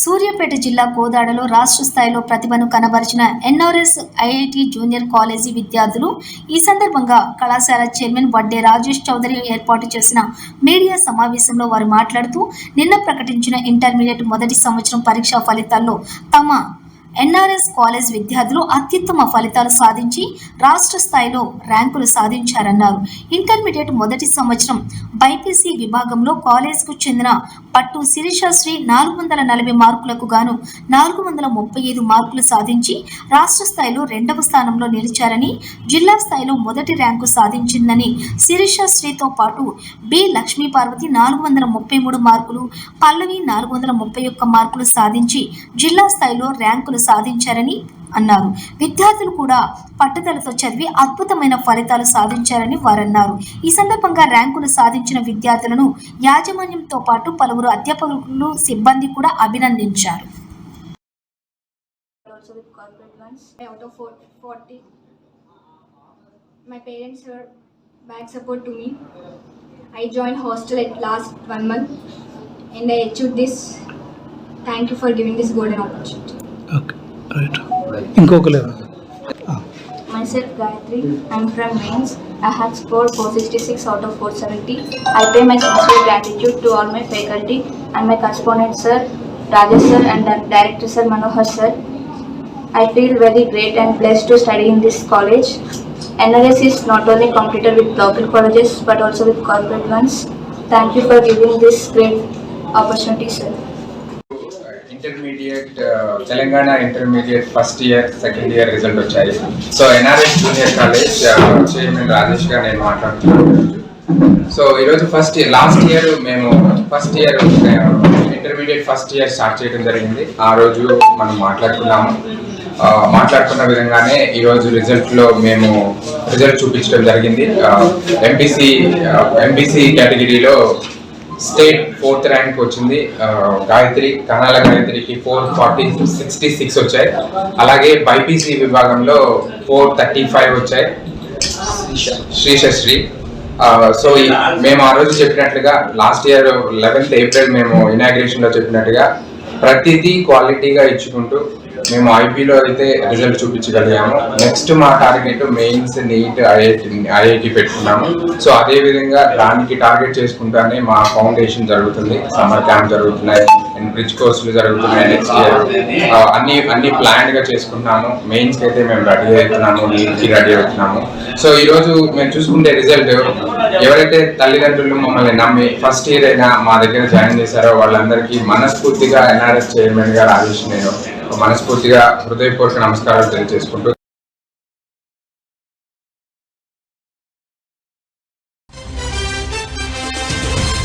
సూర్యాపేట జిల్లా కోదాడలో రాష్ట్ర స్థాయిలో ప్రతిభను కనబరిచిన ఎన్ఆర్ఎస్ ఐఐటి జూనియర్ కాలేజీ విద్యార్థులు ఈ సందర్భంగా కళాశాల చైర్మన్ వడ్డే రాజేష్ చౌదరి ఏర్పాటు చేసిన మీడియా సమావేశంలో వారు మాట్లాడుతూ నిన్న ప్రకటించిన ఇంటర్మీడియట్ మొదటి సంవత్సరం పరీక్షా ఫలితాల్లో తమ ఎన్ఆర్ఎస్ కాలేజ్ విద్యార్థులు అత్యుత్తమ ఫలితాలు సాధించి రాష్ట్ర స్థాయిలో ర్యాంకులు సాధించారన్నారు. ఇంటర్మీడియట్ మొదటి సంవత్సరం బైపీసీ విభాగంలో కాలేజ్కు చెందిన పట్టు శిరీషశ్రీ నాలుగు వందల నలభై మార్కులకు గాను నాలుగు వందల ముప్పై ఐదు మార్కులు సాధించి రాష్ట్ర స్థాయిలో రెండవ స్థానంలో నిలిచారని జిల్లా స్థాయిలో మొదటి ర్యాంకు సాధించిందని శిరీషశ్రీతో పాటు బి లక్ష్మీ పార్వతి నాలుగు వందల ముప్పై మూడు మార్కులు పల్లవి నాలుగు వందల ముప్పై ఒక్క మార్కులు సాధించి జిల్లా స్థాయిలో ర్యాంకులు విజయాలు సాధించారని అన్నారు. విద్యార్థులు కూడా పట్టుదలతో చదివి అద్భుతమైన ఫలితాలు సాధించారని వారన్నారు. ఈ సందర్భంగా ర్యాంకులు సాధించిన విద్యార్థులను యాజమాన్యంతో పాటు పలువురు అధ్యాపకులు సిబ్బంది కూడా అభినందించారు. My parents back support to me I join hostel at last one month and I this thank you for giving this right ఇంకొక లేదు Myself Gayatri, I'm from Mains. I had scored 466 out of 470. I pay my sincere gratitude to all my faculty and my correspondent sir, Rajesh sir and the director sir Manohar sir. I feel very great and blessed to study in this college. NRS is not only completed with local colleges but also with corporate ones. Thank you for giving this great opportunity sir. Intermediate uh, Telangana intermediate first year second year result వచ్చాయి. So NRS junior college chairman రాజేష్గా నేను మాట్లాడుతున్నాను. So ఈరోజు first year last year మేము first year intermediate first year start చేయడం జరిగింది. ఆ రోజు మనం మాట్లాడుకున్నాము. మాట్లాడుకున్న విధంగానే ఈరోజు రిజల్ట్లో మేము రిజల్ట్ చూపించడం జరిగింది. ఎంపీసీ ఎంపీసీ కేటగిరీలో స్టేట్ ఫోర్త్ ర్యాంక్ వచ్చింది. గాయత్రి కనాల గాయత్రికి ఫోర్ ఫార్టీ సిక్స్టీ సిక్స్ వచ్చాయి. అలాగే బైపీసీ విభాగంలో ఫోర్ థర్టీ ఫైవ్ వచ్చాయి. శ్రీశశ్రీ. సో మేము ఆ రోజు చెప్పినట్లుగా లాస్ట్ ఇయర్ లెవెన్త్ ఏప్రిల్ మేము ఇనాగ్రేషన్లో చెప్పినట్టుగా ప్రతిదీ క్వాలిటీగా ఇచ్చుకుంటూ మేము ఐపీలో అయితే రిజల్ట్ చూపించగలిగాము. నెక్స్ట్ మా target mains NEET IIT IIT పెట్టుకున్నాము. సో అదే విధంగా దానికి టార్గెట్ చేసుకుంటానే మా ఫౌండేషన్ జరుగుతుంది. సమ్మర్ క్యాంప్ జరుగుతున్నాయి అండ్ బ్రిడ్జ్ కోర్సులు జరుగుతున్నాయి నెక్స్ట్ ఇయర్ అన్ని అన్ని ప్లాన్గా చేసుకుంటున్నాము. మెయిన్స్ అయితే మేము రెడీ అవుతున్నాము నీట్కి రెడీ అవుతున్నాము. సో ఈరోజు మేము చూసుకుంటే రిజల్ట్ ఎవరైతే తల్లిదండ్రులు మమ్మల్ని నమ్మి ఫస్ట్ ఇయర్ అయినా మా దగ్గర జాయిన్ చేశారో వాళ్ళందరికీ మనస్ఫూర్తిగా ఎన్ఆర్ఎస్ చైర్మన్ గారు ఆదేశం నేను మనస్ఫూర్తిగా హృదయపూర్వక నమస్కారాలు తెలియజేసుకుంటూ